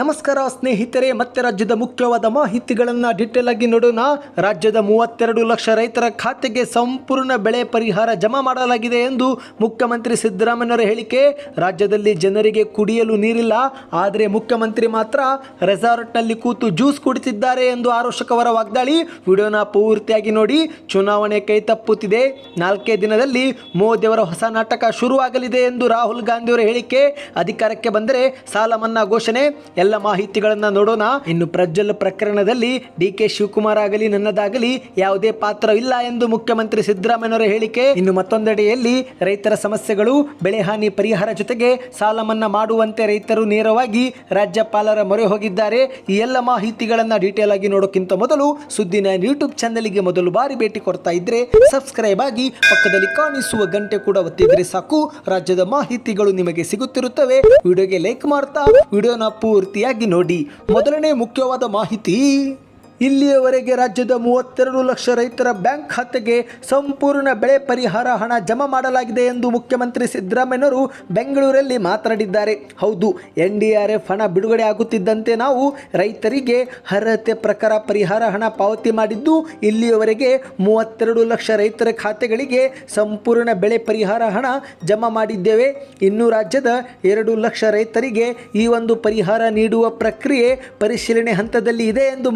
ನಮಸ್ಕಾರ ಸ್ನೇಹಿತರೆ, ಮತ್ತೆ ರಾಜ್ಯದ ಮುಖ್ಯವಾದ ಮಾಹಿತಿಗಳನ್ನು ಡಿಟೇಲ್ ಆಗಿ ನೋಡೋಣ. ರಾಜ್ಯದ ಮೂವತ್ತೆರಡು ಲಕ್ಷ ರೈತರ ಖಾತೆಗೆ ಸಂಪೂರ್ಣ ಬೆಳೆ ಪರಿಹಾರ ಜಮಾ ಮಾಡಲಾಗಿದೆ ಎಂದು ಮುಖ್ಯಮಂತ್ರಿ ಸಿದ್ದರಾಮಯ್ಯರ ಹೇಳಿಕೆ. ರಾಜ್ಯದಲ್ಲಿ ಜನರಿಗೆ ಕುಡಿಯಲು ನೀರಿಲ್ಲ, ಆದರೆ ಮುಖ್ಯಮಂತ್ರಿ ಮಾತ್ರ ರೆಸಾರ್ಟ್ನಲ್ಲಿ ಕೂತು ಜ್ಯೂಸ್ ಕುಡಿತಿದ್ದಾರೆ ಎಂದು ಆರೋಷಕವರ ವಾಗ್ದಾಳಿ. ವಿಡಿಯೋನ ಪೂರ್ತಿಯಾಗಿ ನೋಡಿ, ಚುನಾವಣೆ ಕೈ ತಪ್ಪುತ್ತಿದೆ. ನಾಲ್ಕೇ ದಿನದಲ್ಲಿ ಮೋದಿಯವರ ಹೊಸ ನಾಟಕ ಶುರುವಾಗಲಿದೆ ಎಂದು ರಾಹುಲ್ ಗಾಂಧಿಯವರ ಹೇಳಿಕೆ. ಅಧಿಕಾರಕ್ಕೆ ಬಂದರೆ ಸಾಲ ಮನ್ನಾ ಘೋಷಣೆ. ಎಲ್ಲ ಮಾಹಿತಿಗಳನ್ನ ನೋಡೋಣ. ಇನ್ನು ಪ್ರಜ್ವಲ್ ಪ್ರಕರಣದಲ್ಲಿ ಡಿ ಕೆ ಶಿವಕುಮಾರ್ ಆಗಲಿ, ನನ್ನದಾಗಲಿ ಯಾವುದೇ ಪಾತ್ರವಿಲ್ಲ ಎಂದು ಮುಖ್ಯಮಂತ್ರಿ ಸಿದ್ದರಾಮಯ್ಯನವರ ಹೇಳಿಕೆ. ಇನ್ನು ಮತ್ತೊಂದೆಡೆಯಲ್ಲಿ ರೈತರ ಸಮಸ್ಯೆಗಳು, ಬೆಳೆ ಹಾನಿ ಪರಿಹಾರ ಜೊತೆಗೆ ಸಾಲ ಮನ್ನಾ ಮಾಡುವಂತೆ ರೈತರು ನೇರವಾಗಿ ರಾಜ್ಯಪಾಲರ ಮೊರೆ ಹೋಗಿದ್ದಾರೆ. ಈ ಎಲ್ಲ ಮಾಹಿತಿಗಳನ್ನು ಡೀಟೇಲ್ ಆಗಿ ನೋಡೋಕ್ಕಿಂತ ಮೊದಲು ಸುದ್ದಿನ ಯೂಟ್ಯೂಬ್ ಚಾನೆಲ್ಗೆ ಮೊದಲು ಬಾರಿ ಭೇಟಿ ಕೊಡ್ತಾ ಇದ್ರೆ ಸಬ್ಸ್ಕ್ರೈಬ್ ಆಗಿ ಪಕ್ಕದಲ್ಲಿ ಕಾಣಿಸುವ ಗಂಟೆ ಕೂಡ ಒತ್ತಿದ್ರೆ ಸಾಕು. ರಾಜ್ಯದ ಮಾಹಿತಿಗಳು ನಿಮಗೆ ಸಿಗುತ್ತಿರುತ್ತವೆ. ವಿಡಿಯೋಗೆ ಲೈಕ್ ಮಾಡ್ತಾ, ವಿಡಿಯೋನ ಪೂರ್ತಿಯಾಗಿ ನೋಡಿ ಮೊದಲನೇ ಮುಖ್ಯವಾದ ಮಾಹಿತಿ ಇಲ್ಲಿಯವರೆಗೆ ರಾಜ್ಯದ ಮೂವತ್ತೆರಡು ಲಕ್ಷ ರೈತರ ಬ್ಯಾಂಕ್ ಖಾತೆಗೆ ಸಂಪೂರ್ಣ ಬೆಳೆ ಪರಿಹಾರ ಹಣ ಜಮಾ ಮಾಡಲಾಗಿದೆ ಎಂದು ಮುಖ್ಯಮಂತ್ರಿ ಸಿದ್ದರಾಮಯ್ಯನವರು ಬೆಂಗಳೂರಲ್ಲಿ ಮಾತನಾಡಿದ್ದಾರೆ. ಹೌದು ಎನ್ ಡಿ ಆರ್ ಎಫ್ ಹಣ ಬಿಡುಗಡೆ ಆಗುತ್ತಿದ್ದಂತೆ ನಾವು ರೈತರಿಗೆ ಅರ್ಹತೆ ಪ್ರಕಾರ ಪರಿಹಾರ ಹಣ ಪಾವತಿ ಮಾಡಿದ್ದು, ಇಲ್ಲಿಯವರೆಗೆ ಮೂವತ್ತೆರಡು ಲಕ್ಷ ರೈತರ ಖಾತೆಗಳಿಗೆ ಸಂಪೂರ್ಣ ಬೆಳೆ ಪರಿಹಾರ ಹಣ ಜಮಾ ಮಾಡಿದ್ದೇವೆ. ಇನ್ನು ರಾಜ್ಯದ ಎರಡು ಲಕ್ಷ ರೈತರಿಗೆ ಈ ಒಂದು ಪರಿಹಾರ ನೀಡುವ ಪ್ರಕ್ರಿಯೆ ಪರಿಶೀಲನೆ ಹಂತದಲ್ಲಿ ಇದೆ ಎಂದು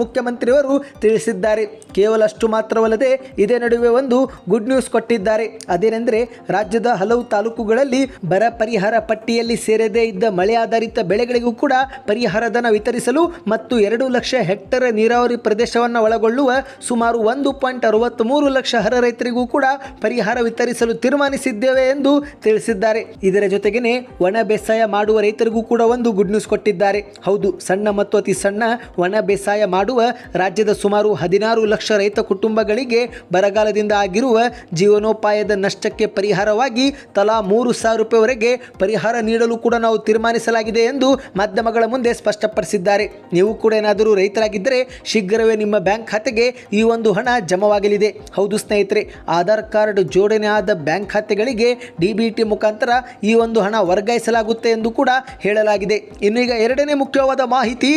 ಮುಖ್ಯಮಂತ್ರಿಯವರು ತಿಳಿಸಿದ್ದಾರೆ. ಕೇವಲ ಅಷ್ಟು ಮಾತ್ರವಲ್ಲದೆ ಇದೇ ನಡುವೆ ಒಂದು ಗುಡ್ ನ್ಯೂಸ್ ಕೊಟ್ಟಿದ್ದಾರೆ. ಅದೇನೆಂದರೆ ರಾಜ್ಯದ ಹಲವು ತಾಲೂಕುಗಳಲ್ಲಿ ಬರ ಪರಿಹಾರ ಪಟ್ಟಿಯಲ್ಲಿ ಸೇರದೇ ಇದ್ದ ಮಳೆ ಆಧಾರಿತ ಬೆಳೆಗಳಿಗೂ ಕೂಡ ಪರಿಹಾರ ಧನ ವಿತರಿಸಲು ಮತ್ತು ಎರಡು ಲಕ್ಷ ಹೆಕ್ಟರ್ ನೀರಾವರಿ ಪ್ರದೇಶವನ್ನು ಒಳಗೊಳ್ಳುವ ಸುಮಾರು ಒಂದು ಪಾಯಿಂಟ್ ಅರವತ್ತ್ಮೂರು ಲಕ್ಷ ಹರ ರೈತರಿಗೂ ಕೂಡ ಪರಿಹಾರ ವಿತರಿಸಲು ತೀರ್ಮಾನಿಸಿದ್ದೇವೆ ಎಂದು ತಿಳಿಸಿದ್ದಾರೆ. ಇದರ ಜೊತೆಗೇನೆ ಒಣ ಬೇಸಾಯ ಮಾಡುವ ರೈತರಿಗೂ ಕೂಡ ಒಂದು ಗುಡ್ ನ್ಯೂಸ್ ಕೊಟ್ಟಿದ್ದಾರೆ. ಹೌದು, ಸಣ್ಣ ಮತ್ತು ಅತಿ ಸಣ್ಣ ಒಣ ಬೇಸಾಯ ಮಾಡುವ ರಾಜ್ಯದ ಸುಮಾರು ಹದಿನಾರು ಲಕ್ಷ ರೈತ ಕುಟುಂಬಗಳಿಗೆ ಬರಗಾಲದಿಂದ ಆಗಿರುವ ಜೀವನೋಪಾಯದ ನಷ್ಟಕ್ಕೆ ಪರಿಹಾರವಾಗಿ ತಲಾ ಮೂರು ಸಾವಿರ ರೂಪಾಯಿವರೆಗೆ ಪರಿಹಾರ ನೀಡಲು ಕೂಡ ನಾವು ತೀರ್ಮಾನಿಸಲಾಗಿದೆ ಎಂದು ಮಾಧ್ಯಮಗಳ ಮುಂದೆ ಸ್ಪಷ್ಟಪಡಿಸಿದ್ದಾರೆ. ನೀವು ಕೂಡ ಏನಾದರೂ ರೈತರಾಗಿದ್ದರೆ ಶೀಘ್ರವೇ ನಿಮ್ಮ ಬ್ಯಾಂಕ್ ಖಾತೆಗೆ ಈ ಒಂದು ಹಣ ಜಮವಾಗಲಿದೆ. ಹೌದು ಸ್ನೇಹಿತರೆ, ಆಧಾರ್ ಕಾರ್ಡ್ ಜೋಡಣೆ ಆದ ಬ್ಯಾಂಕ್ ಖಾತೆಗಳಿಗೆ ಡಿಬಿಟಿ ಮುಖಾಂತರ ಈ ಒಂದು ಹಣ ವರ್ಗಾಯಿಸಲಾಗುತ್ತೆ ಎಂದು ಕೂಡ ಹೇಳಲಾಗಿದೆ. ಇನ್ನೀಗ ಎರಡನೇ ಮುಖ್ಯವಾದ ಮಾಹಿತಿ.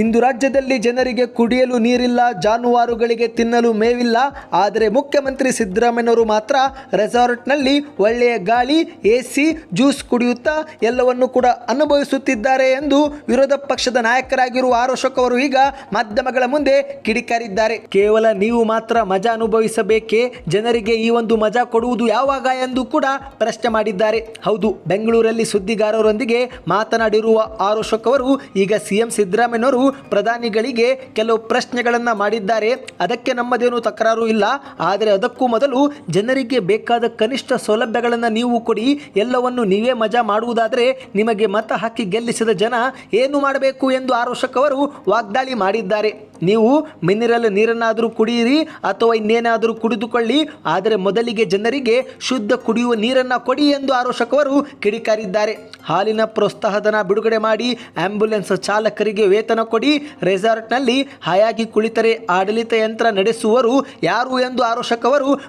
ಇಂದು ರಾಜ್ಯದಲ್ಲಿ ಜನರಿಗೆ ಕುಡಿಯಲು ನೀರಿಲ್ಲ, ಜಾನುವಾರುಗಳಿಗೆ ತಿನ್ನಲು ಮೇವಿಲ್ಲ. ಆದರೆ ಮುಖ್ಯಮಂತ್ರಿ ಸಿದ್ದರಾಮಯ್ಯನವರು ಮಾತ್ರ ರೆಸಾರ್ಟ್ನಲ್ಲಿ ಒಳ್ಳೆಯ ಗಾಳಿ ಎ ಜ್ಯೂಸ್ ಕುಡಿಯುತ್ತಾ ಎಲ್ಲವನ್ನು ಕೂಡ ಅನುಭವಿಸುತ್ತಿದ್ದಾರೆ ಎಂದು ವಿರೋಧ ಪಕ್ಷದ ನಾಯಕರಾಗಿರುವ ಅಶೋಕ್ ಅವರು ಈಗ ಮಾಧ್ಯಮಗಳ ಮುಂದೆ ಕಿಡಿಕಾರಿದ್ದಾರೆ. ಕೇವಲ ನೀವು ಮಾತ್ರ ಮಜಾ ಅನುಭವಿಸಬೇಕೇ? ಜನರಿಗೆ ಈ ಒಂದು ಮಜಾ ಕೊಡುವುದು ಯಾವಾಗ ಎಂದು ಕೂಡ ಪ್ರಶ್ನೆ ಮಾಡಿದ್ದಾರೆ. ಹೌದು, ಬೆಂಗಳೂರಲ್ಲಿ ಸುದ್ದಿಗಾರರೊಂದಿಗೆ ಮಾತನಾಡಿರುವ ಆರೋಶಕವರು ಅವರು ಈಗ ಸಿಎಂ ಸಿದ್ದರಾಮಯ್ಯನವರು ಪ್ರಧಾನಿಗಳಿಗೆ ಕೆಲವು ಪ್ರಶ್ನೆಗಳನ್ನ ಮಾಡಿದ್ದಾರೆ. ಅದಕ್ಕೆ ನಮ್ಮದೇನು ತಕರಾರು ಇಲ್ಲ. ಆದರೆ ಅದಕ್ಕೂ ಮೊದಲು ಜನರಿಗೆ ಬೇಕಾದ ಕನಿಷ್ಠ ಸೌಲಭ್ಯಗಳನ್ನು ನೀವು ಕೊಡಿ. ಎಲ್ಲವನ್ನು ನೀವೇ ಮಜಾ ಮಾಡುವುದಾದರೆ ನಿಮಗೆ ಮತ ಹಾಕಿ ಗೆಲ್ಲಿಸಿದ ಜನ ಏನು ಮಾಡಬೇಕು ಎಂದು ಆರೋಷಕ್ ಅವರು ವಾಗ್ದಾಳಿ ಮಾಡಿದ್ದಾರೆ. ನೀವು ಮಿನರಲ್ ನೀರನ್ನಾದರೂ ಕುಡಿಯಿರಿ ಅಥವಾ ಇನ್ನೇನಾದರೂ ಕುಡಿದುಕೊಳ್ಳಿ. ಆದರೆ ಮೊದಲಿಗೆ ಜನರಿಗೆ ಶುದ್ಧ ಕುಡಿಯುವ ನೀರನ್ನು ಕೊಡಿ ಎಂದು ಆರೋಷಕ್ ಕಿಡಿಕಾರಿದ್ದಾರೆ. ಹಾಲಿನ ಪ್ರೋತ್ಸಾಹಧನ ಬಿಡುಗಡೆ ಮಾಡಿ ಆಂಬ್ಯುಲೆನ್ಸ್ ಚಾಲಕರಿಗೆ ವೇತನ ಕೊಡಿ. ರೆಸಾರ್ಟ್ನಲ್ಲಿ ಹಾಯಾಗಿ ಕುಳಿತರೆ ಆಡಳಿತ ಯಂತ್ರ ನಡೆಸುವರು. ಯಾರು ಎಂದು ಆರೋಷಕ್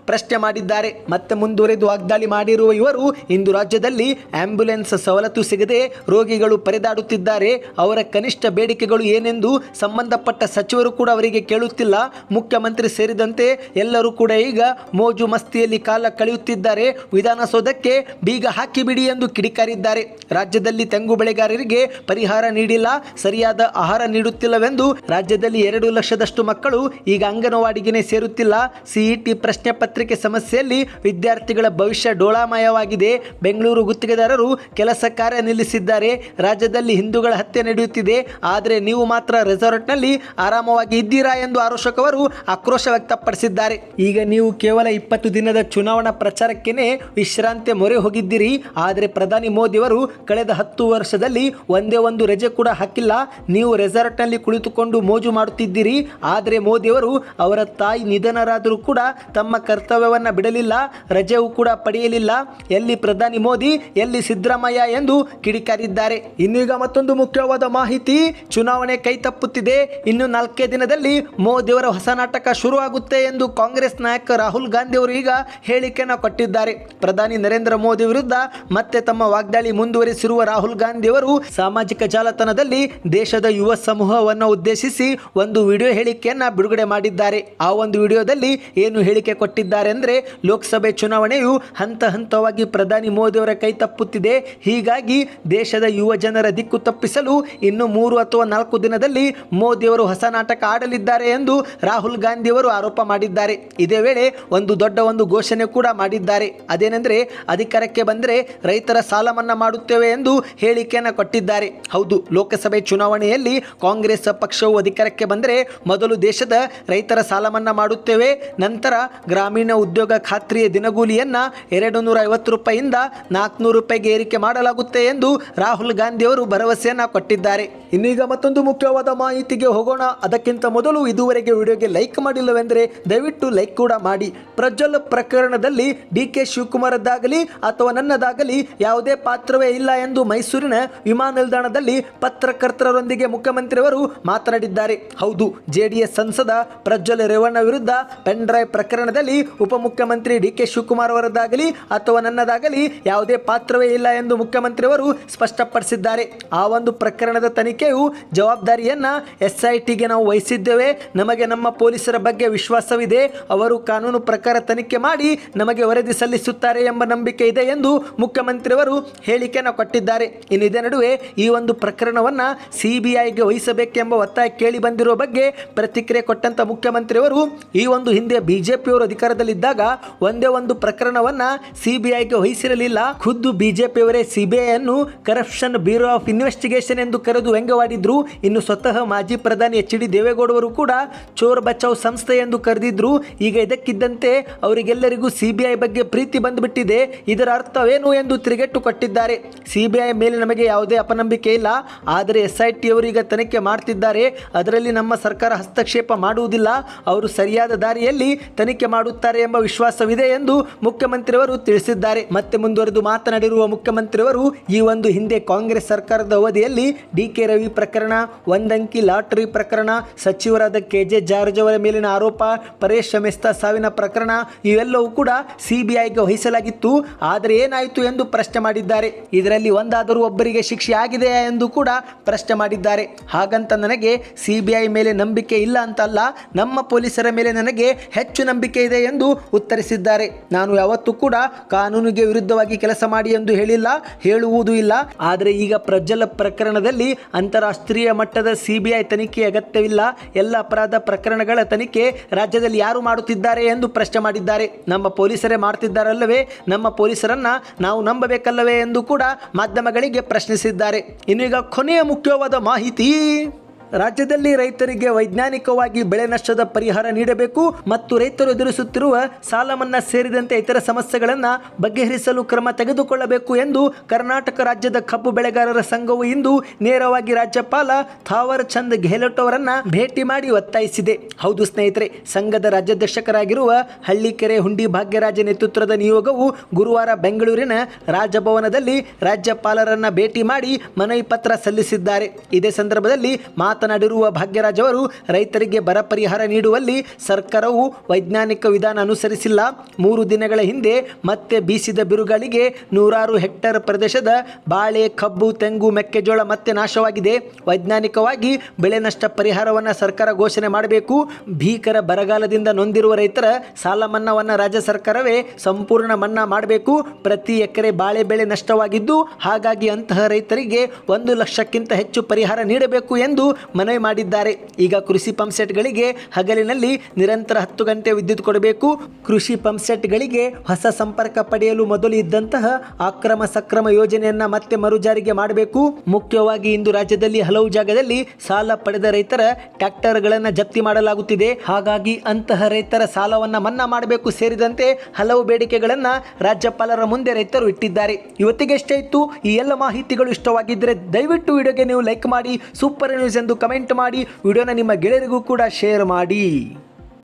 ಪ್ರಶ್ನೆ ಮಾಡಿದ್ದಾರೆ. ಮತ್ತೆ ಮುಂದುವರೆದು ವಾಗ್ದಾಳಿ ಮಾಡಿರುವ ಇವರು ಇಂದು ರಾಜ್ಯದಲ್ಲಿ ಆಂಬ್ಯುಲೆನ್ಸ್ ಸವಲತ್ತು ಸಿಗದೆ ರೋಗಿಗಳು ಪರದಾಡುತ್ತಿದ್ದಾರೆ. ಅವರ ಕನಿಷ್ಠ ಬೇಡಿಕೆಗಳು ಏನೆಂದು ಸಂಬಂಧಪಟ್ಟ ಸಚಿವರು ಕೂಡ ಅವರಿಗೆ ಕೇಳುತ್ತಿಲ್ಲ. ಮುಖ್ಯಮಂತ್ರಿ ಸೇರಿದಂತೆ ಎಲ್ಲರೂ ಕೂಡ ಈಗ ಮೋಜು ಮಸ್ತಿಯಲ್ಲಿ ಕಾಲ ಕಳೆಯುತ್ತಿದ್ದಾರೆ. ವಿಧಾನಸೌಧಕ್ಕೆ ಬೀಗ ಹಾಕಿಬಿಡಿ ಎಂದು ಕಿಡಿಕಾರಿದ್ದಾರೆ. ರಾಜ್ಯದಲ್ಲಿ ತೆಂಗು ಬೆಳೆಗಾರರಿಗೆ ಪರಿಹಾರ ನೀಡಿಲ್ಲ. ಸರಿಯಾದ ಆಹಾರ ನೀಡುತ್ತಿಲ್ಲವೆಂದು ರಾಜ್ಯದಲ್ಲಿ ಎರಡು ಲಕ್ಷದಷ್ಟು ಮಕ್ಕಳು ಈಗ ಅಂಗನವಾಡಿಗೆನೇ ಸೇರುತ್ತಿಲ್ಲ. ಸಿಇಟಿ ಪ್ರಶ್ನೆ ಪತ್ರಿಕೆ ಸಮಸ್ಯೆಯಲ್ಲಿ ವಿದ್ಯಾರ್ಥಿಗಳ ಭವಿಷ್ಯ ಡೋಳಾಮಯವಾಗಿದೆ. ಬೆಂಗಳೂರು ಗುತ್ತಿಗೆದಾರರು ಕೆಲಸ ಕಾರ್ಯ ನಿಲ್ಲಿಸಿದ್ದಾರೆ. ರಾಜ್ಯದಲ್ಲಿ ಹಿಂದೂಗಳ ಹತ್ಯೆ ನಡೆಯುತ್ತಿದೆ. ಆದರೆ ನೀವು ಮಾತ್ರ ರೆಸಾರ್ಟ್ನಲ್ಲಿ ಆರಾಮವಾಗಿ ಇದ್ದೀರಾ ಎಂದು ಆರೋಷಕವರು ಆಕ್ರೋಶ ವ್ಯಕ್ತಪಡಿಸಿದ್ದಾರೆ. ಈಗ ನೀವು ಕೇವಲ ಇಪ್ಪತ್ತು ದಿನದ ಚುನಾವಣಾ ಪ್ರಚಾರಕ್ಕೇನೆ ವಿಶ್ರಾಂತಿ ಮೊರೆ ಹೋಗಿದ್ದೀರಿ. ಆದರೆ ಪ್ರಧಾನಿ ಮೋದಿಯವರು ಕಳೆದ ಹತ್ತು ವರ್ಷದಲ್ಲಿ ಒಂದೇ ಒಂದು ರಜೆ ಕೂಡ ಹಾಕಿಲ್ಲ. ನೀವು ರೆಸಾರ್ಟ್ನಲ್ಲಿ ಕುಳಿತುಕೊಂಡು ಮೋಜು ಮಾಡುತ್ತಿದ್ದೀರಿ. ಆದರೆ ಮೋದಿಯವರು ಅವರ ತಾಯಿ ನಿಧನರಾದರೂ ಕೂಡ ತಮ್ಮ ಕರ್ತವ್ಯವನ್ನು ಬಿಡಲಿಲ್ಲ, ರಜೆಯೂ ಕೂಡ ಪಡೆಯಲಿಲ್ಲ. ಎಲ್ಲಿ ಪ್ರಧಾನಿ ಮೋದಿ, ಎಲ್ಲಿ ಸಿದ್ದರಾಮಯ್ಯ ಎಂದು ಕಿಡಿಕಾರಿದ್ದಾರೆ. ಇನ್ನೀಗ ಮತ್ತೊಂದು ಮುಖ್ಯವಾದ ಮಾಹಿತಿ, ಚುನಾವಣೆ ಕೈ ತಪ್ಪುತ್ತಿದೆ. ಇನ್ನು ನಾಲ್ಕೇ ದಿನದಲ್ಲಿ ಮೋದಿಯವರ ಹೊಸ ನಾಟಕ ಶುರುವಾಗುತ್ತೆ ಎಂದು ಕಾಂಗ್ರೆಸ್ ನಾಯಕ ರಾಹುಲ್ ಗಾಂಧಿ ಅವರು ಈಗ ಹೇಳಿಕೆಯನ್ನು ಕೊಟ್ಟಿದ್ದಾರೆ. ಪ್ರಧಾನಿ ನರೇಂದ್ರ ಮೋದಿ ವಿರುದ್ಧ ಮತ್ತೆ ತಮ್ಮ ವಾಗ್ದಾಳಿ ಮುಂದುವರಿಸಿರುವ ರಾಹುಲ್ ಗಾಂಧಿ ಅವರು ಸಾಮಾಜಿಕ ಜಾಲತಾಣದಲ್ಲಿ ದೇಶದ ಯುವ ಸಮೂಹವನ್ನು ಉದ್ದೇಶಿಸಿ ಒಂದು ವಿಡಿಯೋ ಹೇಳಿಕೆಯನ್ನ ಬಿಡುಗಡೆ ಮಾಡಿದ್ದಾರೆ. ಆ ಒಂದು ವಿಡಿಯೋದಲ್ಲಿ ಏನು ಹೇಳಿಕೆ ಕೊಟ್ಟಿದ್ದಾರೆ ಅಂದ್ರೆ ಲೋಕಸಭೆ ಚುನಾವಣೆಯು ಹಂತ ಹಂತವಾಗಿ ಪ್ರಧಾನಿ ಮೋದಿಯವರ ಕೈ ತಪ್ಪುತ್ತಿದೆ. ಹೀಗಾಗಿ ದೇಶದ ಯುವ ಜನರ ದಿಕ್ಕು ತಪ್ಪಿಸಲು ಇನ್ನು ಮೂರು ಅಥವಾ ನಾಲ್ಕು ದಿನದಲ್ಲಿ ಮೋದಿಯವರು ಹೊಸ ನಾಟಕ ಆಡಲಿದ್ದಾರೆ ಎಂದು ರಾಹುಲ್ ಗಾಂಧಿಯವರು ಆರೋಪ ಮಾಡಿದ್ದಾರೆ. ಇದೇ ವೇಳೆ ಒಂದು ದೊಡ್ಡ ಒಂದು ಘೋಷಣೆ ಕೂಡ ಮಾಡಿದ್ದಾರೆ. ಅದೇನೆಂದರೆ ಅಧಿಕಾರಕ್ಕೆ ಬಂದರೆ ರೈತರ ಸಾಲ ಮನ್ನಾ ಮಾಡುತ್ತೇವೆ ಎಂದು ಹೇಳಿಕೆಯನ್ನು ಕೊಟ್ಟಿದ್ದಾರೆ. ಹೌದು, ಲೋಕಸಭೆ ಚುನಾವಣೆಯಲ್ಲಿ ಕಾಂಗ್ರೆಸ್ ಪಕ್ಷವು ಅಧಿಕಾರಕ್ಕೆ ಬಂದರೆ ಮೊದಲು ದೇಶದ ರೈತರ ಸಾಲ ಮನ್ನಾ ಮಾಡುತ್ತೇವೆ, ನಂತರ ಗ್ರಾಮೀಣ ಉದ್ಯೋಗ ಖಾತ್ರಿಯ ದಿನಗೂಲಿಯನ್ನು ಎರಡು ನೂರ ಐವತ್ತು ರೂಪಾಯಿಯಿಂದ ನಾಲ್ಕುನೂರು ರೂಪಾಯಿಗೆ ಏರಿಕೆ ಮಾಡಲಾಗುತ್ತೆ ಎಂದು ರಾಹುಲ್ ಗಾಂಧಿ ಅವರು ಭರವಸೆಯನ್ನು ಕೊಟ್ಟಿದ್ದಾರೆ. ಇನ್ನೀಗ ಮತ್ತೊಂದು ಮುಖ್ಯವಾದ ಮಾಹಿತಿಗೆ ಹೋಗೋಣ. ಅದಕ್ಕಿಂತ ಮೊದಲು ಇದುವರೆಗೆ ವಿಡಿಯೋಗೆ ಲೈಕ್ ಮಾಡಿಲ್ಲವೆಂದರೆ ದಯವಿಟ್ಟು ಲೈಕ್ ಕೂಡ ಮಾಡಿ. ಪ್ರಜ್ವಲ್ ಪ್ರಕರಣದಲ್ಲಿ ಡಿ ಕೆ ಶಿವಕುಮಾರದ್ದಾಗಲಿ ಅಥವಾ ನನ್ನದಾಗಲಿ ಯಾವುದೇ ಪಾತ್ರವೇ ಇಲ್ಲ ಎಂದು ಮೈಸೂರಿನ ವಿಮಾನ ನಿಲ್ದಾಣದಲ್ಲಿ ಪತ್ರಕರ್ತರೊಂದಿಗೆ ಮುಖ್ಯಮಂತ್ರಿಯವರು ಮಾತನಾಡಿದ್ದಾರೆ. ಹೌದು, ಜೆಡಿಎಸ್ ಸಂಸದ ಪ್ರಜ್ವಲ್ ರೇವಣ್ಣ ವಿರುದ್ಧ ಪೆನ್ ಡ್ರೈವ್ ಪ್ರಕರಣದಲ್ಲಿ ಉಪಮುಖ್ಯಮಂತ್ರಿ ಡಿ ಕೆ ಶಿವಕುಮಾರ್ ಅವರದ್ದಾಗಲಿ ಅಥವಾ ನನ್ನದಾಗಲಿ ಯಾವುದೇ ಪಾತ್ರವೇ ಇಲ್ಲ ಎಂದು ಮುಖ್ಯಮಂತ್ರಿಯವರು ಸ್ಪಷ್ಟಪಡಿಸಿದ್ದಾರೆ. ಆ ಒಂದು ಪ್ರಕರಣದ ತನಿಖೆಯು ಜವಾಬ್ದಾರಿಯನ್ನ ಎಸ್ ಐ ಟಿಗೆ ನಾವು ವಹಿಸಿದ್ದೇವೆ. ನಮಗೆ ನಮ್ಮ ಪೊಲೀಸರ ಬಗ್ಗೆ ವಿಶ್ವಾಸವಿದೆ. ಅವರು ಕಾನೂನು ಪ್ರಕಾರ ತನಿಖೆ ಮಾಡಿ ನಮಗೆ ವರದಿ ಸಲ್ಲಿಸುತ್ತಾರೆ ಎಂಬ ನಂಬಿಕೆ ಇದೆ ಎಂದು ಮುಖ್ಯಮಂತ್ರಿಯವರು ಹೇಳಿಕೆಯನ್ನು ಕೊಟ್ಟಿದ್ದಾರೆ. ಇನ್ನು ಇದೇ ನಡುವೆ ಈ ಒಂದು ಪ್ರಕರಣವನ್ನ ಸಿಬಿಐಗೆ ವಹಿಸಬೇಕೆಂಬ ಒತ್ತಾಯ ಕೇಳಿ ಬಂದಿರುವ ಬಗ್ಗೆ ಪ್ರತಿಕ್ರಿಯೆ ಕೊಟ್ಟಂತ ಮುಖ್ಯಮಂತ್ರಿಯವರು ಈ ಒಂದು ಹಿಂದೆ ಬಿಜೆಪಿಯವರು ಅಧಿಕಾರದಲ್ಲಿದ್ದಾಗ ಒಂದೇ ಒಂದು ಪ್ರಕರಣವನ್ನ ಸಿಬಿಐಗೆ ವಹಿಸಿರಲಿಲ್ಲ. ಖುದ್ದು ಬಿಜೆಪಿಯವರೇ ಸಿಬಿಐ ಅನ್ನು ಕರಪ್ಷನ್ ಬ್ಯೂರೋ ಆಫ್ ಇನ್ವೆಸ್ಟಿಗೇಷನ್ ಎಂದು ಕರೆದು ವ್ಯಂಗ್ಯವಾಡಿದ್ರು. ಇನ್ನು ಸ್ವತಃ ಮಾಜಿ ಪ್ರಧಾನಿ ಎಚ್ ಡಿ ದೇವೇಗೌಡವರು ಕೂಡ ಚೋರ್ ಬಚಾವ್ ಸಂಸ್ಥೆ ಎಂದು ಕರೆದಿದ್ರು. ಈಗ ಇದಕ್ಕಿದ್ದಂತೆ ಅವರಿಗೆಲ್ಲರಿಗೂ ಸಿಬಿಐ ಬಗ್ಗೆ ಪ್ರೀತಿ ಬಂದುಬಿಟ್ಟಿದೆ. ಇದರ ಅರ್ಥವೇನು ಎಂದು ತಿರುಗೇಟು ಕೊಟ್ಟಿದ್ದಾರೆ. ಸಿಬಿಐ ಮೇಲೆ ನಮಗೆ ಯಾವುದೇ ಅಪನಂಬಿಕೆ ಇಲ್ಲ. ಆದರೆ ಎಸ್ ಐ ಅವರು ಈಗ ಮಾಡ್ತಿದ್ದಾರೆ. ಅದರಲ್ಲಿ ನಮ್ಮ ಸರ್ಕಾರ ಹಸ್ತಕ್ಷೇಪ ಮಾಡುವುದಿಲ್ಲ. ಅವರು ಸರಿಯಾದ ದಾರಿಯಲ್ಲಿ ತನಿಖೆ ಮಾಡುತ್ತಾರೆ ಎಂಬ ವಿಶ್ವಾಸವಿದೆ ಎಂದು ಮುಖ್ಯಮಂತ್ರಿಯವರು ತಿಳಿಸಿದ್ದಾರೆ. ಮತ್ತೆ ಮುಂದುವರೆದು ಮಾತನಾಡಿರುವ ಮುಖ್ಯಮಂತ್ರಿಯವರು, ಈ ಒಂದು ಹಿಂದೆ ಕಾಂಗ್ರೆಸ್ ಸರ್ಕಾರದ ಅವಧಿಯಲ್ಲಿ ಡಿ ಕೆ ರವಿ ಪ್ರಕರಣ, ಒಂದಂಕಿ ಲಾಟರಿ ಪ್ರಕರಣ, ಸಚಿವರಾದ ಕೆ ಜೆ ಜಾರ್ಜ್ ಅವರ ಮೇಲಿನ ಆರೋಪ, ಪರೇಶ್ ಮೆಸ್ತಾ ಸಾವಿನ ಪ್ರಕರಣ, ಇವೆಲ್ಲವೂ ಕೂಡ ಸಿಬಿಐಗೆ ವಹಿಸಲಾಗಿತ್ತು. ಆದರೆ ಏನಾಯಿತು ಎಂದು ಪ್ರಶ್ನೆ ಮಾಡಿದ್ದಾರೆ. ಇದರಲ್ಲಿ ಒಂದಾದರೂ ಒಬ್ಬರಿಗೆ ಶಿಕ್ಷೆ ಆಗಿದೆಯಾ ಎಂದು ಕೂಡ ಪ್ರಶ್ನೆ ಮಾಡಿದ್ದಾರೆ. ಹಾಗಂತ ನನಗೆ ಸಿಬಿಐ ಮೇಲೆ ನಂಬಿಕೆ ಇಲ್ಲ ಅಂತಲ್ಲ, ನಮ್ಮ ಪೊಲೀಸರ ಮೇಲೆ ನನಗೆ ಹೆಚ್ಚು ನಂಬಿಕೆ ಇದೆ ಎಂದು ಉತ್ತರಿಸಿದ್ದಾರೆ. ನಾನು ಯಾವತ್ತೂ ಕೂಡ ಕಾನೂನಿಗೆ ವಿರುದ್ಧವಾಗಿ ಕೆಲಸ ಮಾಡಿ ಎಂದು ಹೇಳಿಲ್ಲ, ಹೇಳುವುದೂ ಇಲ್ಲ. ಆದರೆ ಈಗ ಪ್ರಜ್ವಲ ಪ್ರಕರಣದಲ್ಲಿ ಅಂತಾರಾಷ್ಟ್ರೀಯ ಮಟ್ಟದ ಸಿಬಿಐ ತನಿಖೆ ಅಗತ್ಯವಿಲ್ಲ. ಎಲ್ಲ ಅಪರಾಧ ಪ್ರಕರಣಗಳ ತನಿಖೆ ರಾಜ್ಯದಲ್ಲಿ ಯಾರು ಮಾಡುತ್ತಿದ್ದಾರೆ ಎಂದು ಪ್ರಶ್ನೆ ಮಾಡಿದ್ದಾರೆ. ನಮ್ಮ ಪೊಲೀಸರೇ ಮಾಡ್ತಿದ್ದಾರಲ್ಲವೇ? ನಮ್ಮ ಪೊಲೀಸರನ್ನ ನಾವು ನಂಬಬೇಕಲ್ಲವೇ ಎಂದು ಕೂಡ ಮಾಧ್ಯಮಗಳಿಗೆ ಪ್ರಶ್ನಿಸಿದ್ದಾರೆ. ಇನ್ನು ಈಗ ಕೊನೆಯ ಮುಖ್ಯವಾದ ಮಾಹಿತಿ Bye! ರಾಜ್ಯದಲ್ಲಿ ರೈತರಿಗೆ ವೈಜ್ಞಾನಿಕವಾಗಿ ಬೆಳೆ ನಷ್ಟದ ಪರಿಹಾರ ನೀಡಬೇಕು ಮತ್ತು ರೈತರು ಎದುರಿಸುತ್ತಿರುವ ಸಾಲ ಮನ್ನಾ ಸೇರಿದಂತೆ ಇತರ ಸಮಸ್ಯೆಗಳನ್ನು ಬಗೆಹರಿಸಲು ಕ್ರಮ ತೆಗೆದುಕೊಳ್ಳಬೇಕು ಎಂದು ಕರ್ನಾಟಕ ರಾಜ್ಯದ ಕಬ್ಬು ಬೆಳೆಗಾರರ ಸಂಘವು ಇಂದು ನೇರವಾಗಿ ರಾಜ್ಯಪಾಲ ಥಾವರ್ ಚಂದ್ ಗೆಹ್ಲೋಟ್ ಅವರನ್ನ ಭೇಟಿ ಮಾಡಿ ಒತ್ತಾಯಿಸಿದೆ. ಹೌದು ಸ್ನೇಹಿತರೆ, ಸಂಘದ ರಾಜ್ಯಾಧ್ಯಕ್ಷಕರಾಗಿರುವ ಹಳ್ಳಿಕೆರೆ ಹುಂಡಿ ಭಾಗ್ಯರಾಜ ನೇತೃತ್ವದ ನಿಯೋಗವು ಗುರುವಾರ ಬೆಂಗಳೂರಿನ ರಾಜಭವನದಲ್ಲಿ ರಾಜ್ಯಪಾಲರನ್ನ ಭೇಟಿ ಮಾಡಿ ಮನವಿ ಪತ್ರ ಸಲ್ಲಿಸಿದ್ದಾರೆ. ಇದೇ ಸಂದರ್ಭದಲ್ಲಿ ಮಾತನಾಡಿರುವ ಭಾಗ್ಯರಾಜ್ ಅವರು ರೈತರಿಗೆ ಬರ ಪರಿಹಾರ ನೀಡುವಲ್ಲಿ ಸರ್ಕಾರವು ವೈಜ್ಞಾನಿಕ ವಿಧಾನ ಅನುಸರಿಸಿಲ್ಲ. ಮೂರು ದಿನಗಳ ಹಿಂದೆ ಮತ್ತೆ ಬೀಸಿದ ಬಿರುಗಾಳಿಗೆ ನೂರಾರು ಹೆಕ್ಟೇರ್ ಪ್ರದೇಶದ ಬಾಳೆ, ಕಬ್ಬು, ತೆಂಗು, ಮೆಕ್ಕೆಜೋಳ ಮತ್ತೆ ನಾಶವಾಗಿದೆ. ವೈಜ್ಞಾನಿಕವಾಗಿ ಬೆಳೆ ನಷ್ಟ ಪರಿಹಾರವನ್ನು ಸರ್ಕಾರ ಘೋಷಣೆ ಮಾಡಬೇಕು. ಭೀಕರ ಬರಗಾಲದಿಂದ ನೊಂದಿರುವ ರೈತರ ಸಾಲ ಮನ್ನಾವನ್ನು ರಾಜ್ಯ ಸರ್ಕಾರವೇ ಸಂಪೂರ್ಣ ಮನ್ನಾ ಮಾಡಬೇಕು. ಪ್ರತಿ ಎಕರೆ ಬಾಳೆ ಬೆಳೆ ನಷ್ಟವಾಗಿದ್ದು, ಹಾಗಾಗಿ ಅಂತಹ ರೈತರಿಗೆ ಒಂದು ಲಕ್ಷಕ್ಕಿಂತ ಹೆಚ್ಚು ಪರಿಹಾರ ನೀಡಬೇಕು ಎಂದು ಮನವಿ ಮಾಡಿದ್ದಾರೆ. ಈಗ ಕೃಷಿ ಪಂಪ್ಸೆಟ್ಗಳಿಗೆ ಹಗಲಿನಲ್ಲಿ ನಿರಂತರ ಹತ್ತು ಗಂಟೆ ವಿದ್ಯುತ್ ಕೊಡಬೇಕು. ಕೃಷಿ ಪಂಪ್ಸೆಟ್ಗಳಿಗೆ ಹೊಸ ಸಂಪರ್ಕ ಪಡೆಯಲು ಮೊದಲು ಇದ್ದಂತಹ ಅಕ್ರಮ ಸಕ್ರಮ ಯೋಜನೆಯನ್ನ ಮತ್ತೆ ಮರುಜಾರಿಗೆ ಮಾಡಬೇಕು. ಮುಖ್ಯವಾಗಿ ಇಂದು ರಾಜ್ಯದಲ್ಲಿ ಹಲವು ಜಾಗದಲ್ಲಿ ಸಾಲ ಪಡೆದ ರೈತರ ಟ್ರ್ಯಾಕ್ಟರ್ಗಳನ್ನು ಜಪ್ತಿ ಮಾಡಲಾಗುತ್ತಿದೆ. ಹಾಗಾಗಿ ಅಂತಹ ರೈತರ ಸಾಲವನ್ನ ಮನ್ನಾ ಮಾಡಬೇಕು ಸೇರಿದಂತೆ ಹಲವು ಬೇಡಿಕೆಗಳನ್ನ ರಾಜ್ಯಪಾಲರ ಮುಂದೆ ರೈತರು ಇಟ್ಟಿದ್ದಾರೆ. ಇವತ್ತಿಗೆ ಇಷ್ಟ ಇತ್ತು. ಈ ಎಲ್ಲ ಮಾಹಿತಿಗಳು ಇಷ್ಟವಾಗಿದ್ದರೆ ದಯವಿಟ್ಟು ವಿಡಿಯೋಗೆ ನೀವು ಲೈಕ್ ಮಾಡಿ. ಸೂಪರ್ ನ್ಯೂಸ್ ಕಮೆಂಟ್ ಮಾಡಿ ವಿಡಿಯೋನ ನಿಮ್ಮ ಗೆಳೆಯರಿಗೂ ಕೂಡ ಶೇರ್ ಮಾಡಿ.